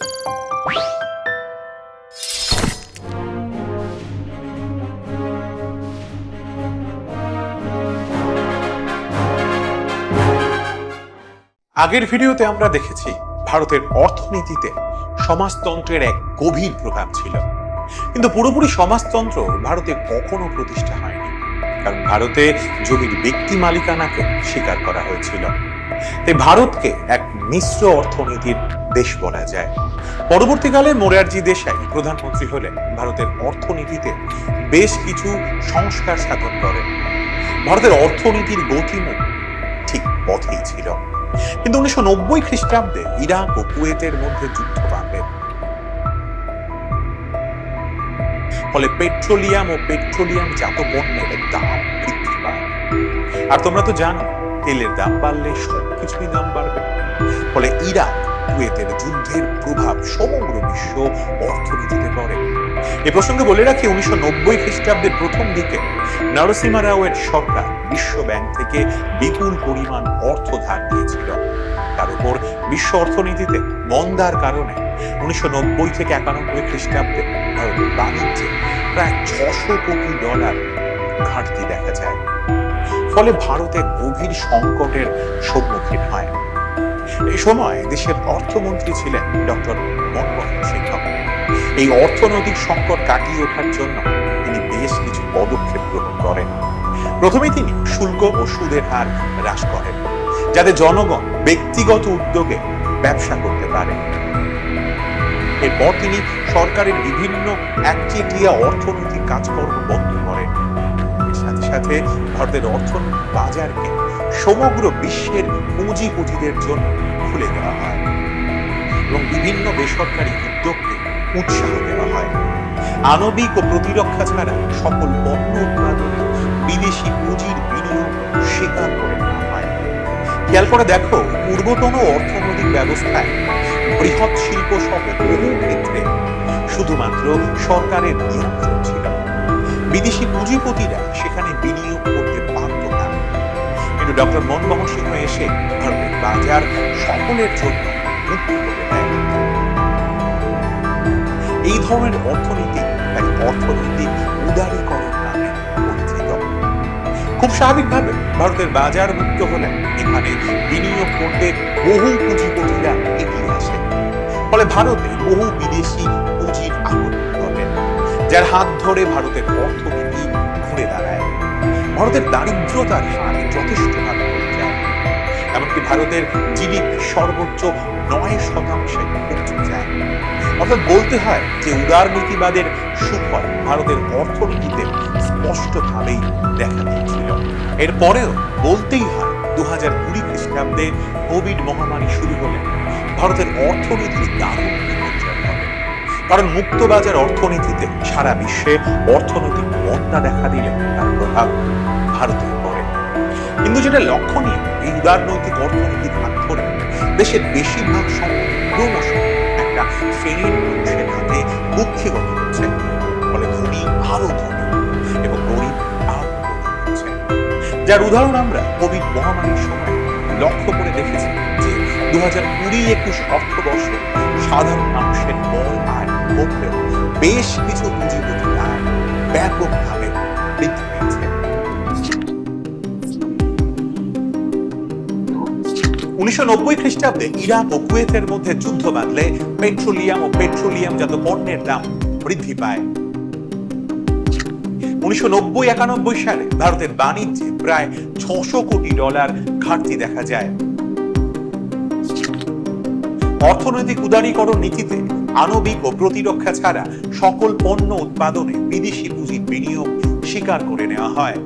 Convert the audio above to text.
আগের ভিডিওতে আমরা দেখেছি ভারতের অর্থনীতিতে সমাজতন্ত্রের এক গভীর প্রভাব ছিল। কিন্তু পুরোপুরি সমাজতন্ত্র ভারতে কখনো প্রতিষ্ঠা হয়নি। কারণ ভারতে জমির ব্যক্তি মালিকানাকে স্বীকার করা হয়েছিল। তাই ভারতকে এক মিশ্র অর্থনীতির দেশ বলা যায়। পরবর্তীকালে মোরারজি দেশাই প্রধানমন্ত্রী হলে ভারতের অর্থনীতিতে বেশ কিছু সংস্কার সাধন করেন। ভারতের অর্থনীতির গতিমুখ ঠিক পথেই ছিল। কিন্তু উনিশশো নব্বই খ্রিস্টাব্দে ইরাক ও কুয়েতের মধ্যে যুদ্ধ বাঁধে। ফলে পেট্রোলিয়াম ও পেট্রোলিয়াম জাত পণ্যের দাম বৃদ্ধি পায়। আর তোমরা তো জানো, তেলের দাম বাড়লে সবকিছুই দাম বাড়বে। ফলে ইরাক কুয়েতের যুদ্ধের প্রভাব সমগ্র বিশ্ব অর্থনীতিতে পড়ে। এ প্রসঙ্গে বলে রাখি, উনিশশো নব্বই খ্রিস্টাব্দের প্রথম দিকে নরসিমা রাওয়ের সরকার বিশ্ব ব্যাংক থেকে বিপুল পরিমাণ অর্থ ধার দিয়েছিল তার উপর বিশ্ব অর্থনীতিতে মন্দার কারণে উনিশশো নব্বই থেকে একানব্বই খ্রিস্টাব্দে ভারতের বাণিজ্যে প্রায় ছশো কোটি ডলার ঘাটতি দেখা যায়। ফলে ভারতে গভীর সংকটের সম্মুখীন হয়। এই সময় দেশের অর্থমন্ত্রী ছিলেন ডক্টর মনমোহন সিংহ। এই অর্থনৈতিক সংকট কাটিয়ে ওঠার জন্য তিনি বেশ কিছু পদক্ষেপ গ্রহণ করেন। প্রথমে তিনি শুল্ক ও সুদের হার হ্রাস করেন, যাতে জনগণ ব্যক্তিগত উদ্যোগে ব্যবসা করতে পারে। এরপর তিনি সরকারের বিভিন্ন একচেটিয়া অর্থনৈতিক কাজকর্ম বন্ধ করেন। এর সাথে সাথে ভারতের অর্থনৈতিক বাজারকে সমগ্র বিশ্বের পুঁজিপতিদের জন্য খুলে দেওয়া হয় এবং বিভিন্ন বেসরকারি উদ্যোগকে উৎসাহ দেওয়া হয়। আণবিক ও প্রতিরক্ষা ছাড়া সকল পণ্য উৎপাদন বিদেশি পুঁজির বিনিয়োগ স্বীকার করে নেওয়া হয়। খেয়াল করে দেখো, পূর্বতন অর্থনৈতিক ব্যবস্থায় বৃহৎ শিল্প সহ বহু ক্ষেত্রে শুধুমাত্র সরকারের নিয়ন্ত্রণ ছিল। বিদেশি পুঁজিপতিরা সেখানে কিন্তু ডক্টর মনমোহন সিংহ এসে ভারতের বাজার সকলের জন্য এই ধরনের অর্থনীতি তাই অর্থনৈতিক উদারীকরণ নামে পরিচিত। খুব স্বাভাবিকভাবে ভারতের বাজার মুক্ত হলে এখানে বিনিয়োগ করতে বহু পুঁজিপতিরা এগিয়ে আসে। ফলে ভারতে বহু বিদেশি পুঁজির আগমন ঘটে যার হাত ধরে ভারতের অর্থনীতি ঘুরে দাঁড়ায়। ভারতের দারিদ্রতার হার যথেষ্টভাবে কমে এমনকি ভারতের জিডিপি সর্বোচ্চ নয় শতাংশে যায়। অর্থাৎ বলতে হয় যে উদারনীতিবাদের সুফল ভারতের অর্থনীতিতে স্পষ্টভাবেই দেখা দিয়েছিল। এরপরেও বলতেই হয় দু হাজার কুড়ি খ্রিস্টাব্দে কোভিড মহামারী শুরু হলে ভারতের অর্থনীতির দারুণ কারণ মুক্তবাজার অর্থনীতিতে সারা বিশ্বে অর্থনৈতিক মন্দা দেখা দিলে তার প্রভাব ভারতে পড়ে। কিন্তু যেটা লক্ষণীয়, এই উদারনৈতিক অর্থনীতির হাত ধরে দেশের বেশিরভাগ সম্পদ একটা শ্রেণির মানুষের হাতে কুক্ষিগত হচ্ছে। ফলে ধনী আরও ধনী এবং গরিব আরও হচ্ছে। যার উদাহরণ আমরা কোভিড মহামারীর সময় লক্ষ্য করে দেখেছি যে দু হাজার কুড়ি একুশ অর্থবর্ষে সাধারণ মানুষের বল আয় কমলেও বেশ কিছু পুঁজিপতি আয় ব্যাপকভাবে উনিশশো নব্বই খ্রিস্টাব্দে ইরাক ও কুয়েতের মধ্যে যুদ্ধ বাঁধলে পেট্রোলিয়াম ও পেট্রোলিয়ামজাত পণ্যের দাম বৃদ্ধি পায়। উনিশশো নব্বই একানব্বই সালে ভারতের বাণিজ্যে প্রায় ছশো কোটি ডলার ঘাটতি দেখা যায়। অর্থনৈতিক উদারীকরণ নীতিতে আণবিক ও প্রতিরক্ষা ছাড়া সকল পণ্য উৎপাদনে বিদেশি পুঁজির বিনিয়োগ স্বীকার করে নেওয়া হয়।